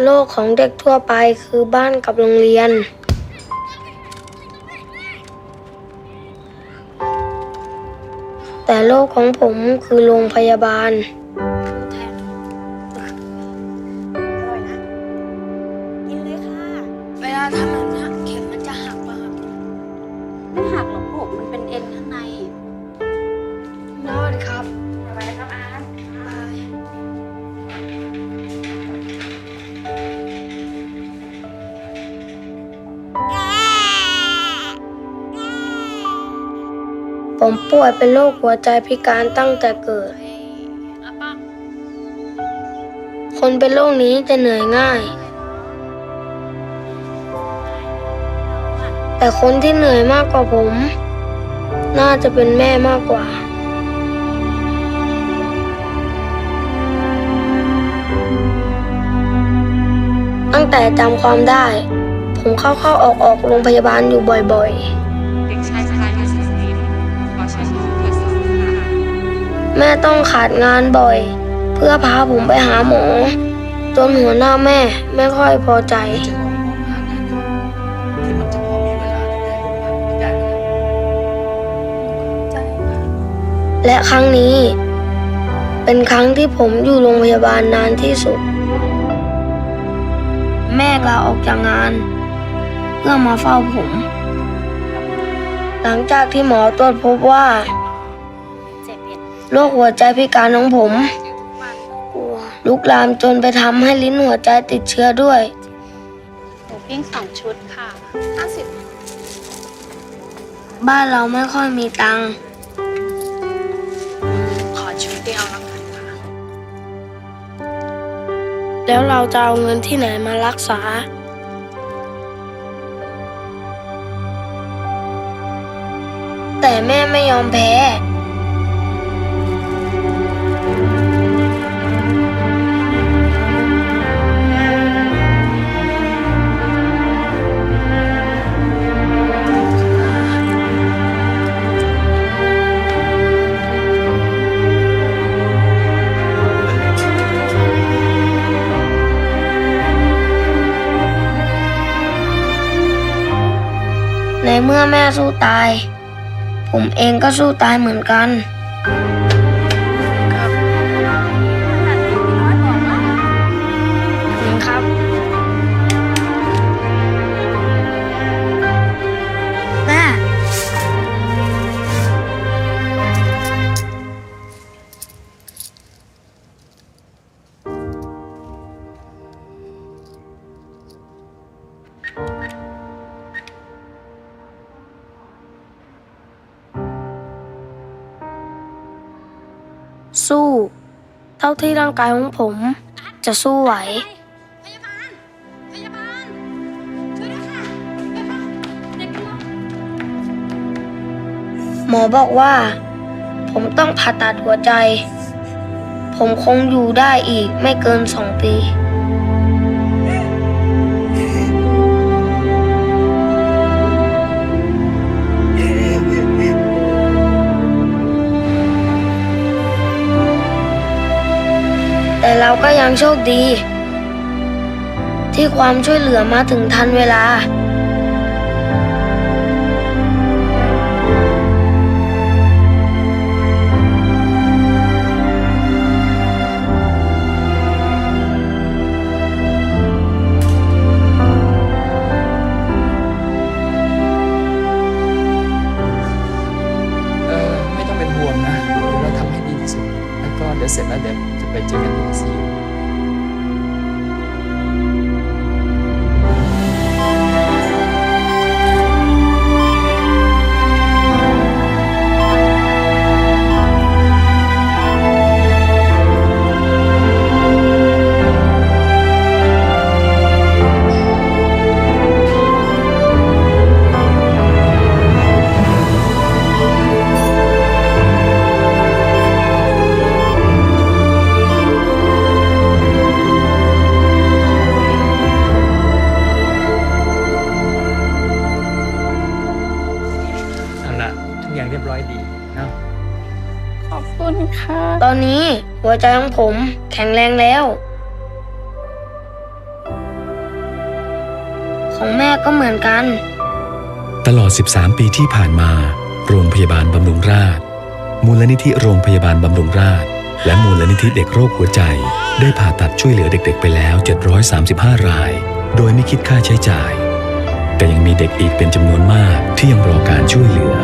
โลกของเด็กทั่วไปคือบ้านกับโรงเรียน แต่โลกของผมคือโรงพยาบาลอร่อยนะ กินเลยค่ะ เวลาทำแบบนี้เข็มมันจะหักป่ะครับไม่หักหรอกลูกมันเป็นเอ็นข้างในน ผมป่วยเป็นโรคหัวใจพิการตั้งแต่เกิด คนเป็นโรคนี้จะเหนื่อยง่าย แต่คนที่เหนื่อยมากกว่าผม น่าจะเป็นแม่มากกว่า ตั้งแต่จำความได้ ผมเข้าเข้าออกออกโรงพยาบาลอยู่บ่อยเม่ต้องขาดงานบ่อย เพื่อพาผมไปหาหมอ จนหัวหน้าแม่ไม่ค่อยพอใจ จะลองมองหางานอื่นที่มันจะพอมีเวลาดูแลลูกหลานได้ไหมใจและครั้งนี้ เป็นครั้งที่ผมอยู่โรงพยาบาลนานที่สุด แม่ลาออกจากงาน เพื่อมาเฝ้าผม หลังจากที่หมอตรวจพบว่า โรคหัวใจพิการของผมลุกลามจนไปทำให้ลิ้นหัวใจติดเชื้อด้วยหมูปิ้งสองชุดค่ะห้าสิบบ้านเราไม่ค่อยมีตังค์ขอชุดเดียวแล้วกันค่ะแล้วเราจะเอาเงินที่ไหนมารักษาแต่แม่ไม่ยอมแพ้ ในเมื่อแม่สู้ตาย ผมเองก็สู้ตายเหมือนกัน สู้ เท่าที่ร่างกายของผมจะสู้ไหว พยาบาล พยาบาล ช่วยด้วยค่ะพยาบาลเด็กเป็นลมหมอบอกว่า ผมต้องผ่าตัดหัวใจ ผมคงอยู่ได้อีกไม่เกินสองปี เราก็ยังโชคดี ที่ความช่วยเหลือมาถึงทันเวลา แล้วก็ อบคุณค่ะ ตอนนี้หัวใจของผมแข็งแรงแล้ว ของแม่ก็เหมือนกัน ตลอด 13 ปีที่ผ่านมา โรงพยาบาลบำรุงราษฎร์มูลนิธิโรงพยาบาลบำรุงราษฎร์และมูลนิธิเด็กโรคหัวใจ ได้ผ่าตัดช่วยเหลือเด็กๆ ไปแล้ว 735 ราย โดยไม่คิดค่าใช้จ่าย แต่ยังมีเด็กอีกเป็นจำนวนมากที่ยังรอการช่วยเหลือ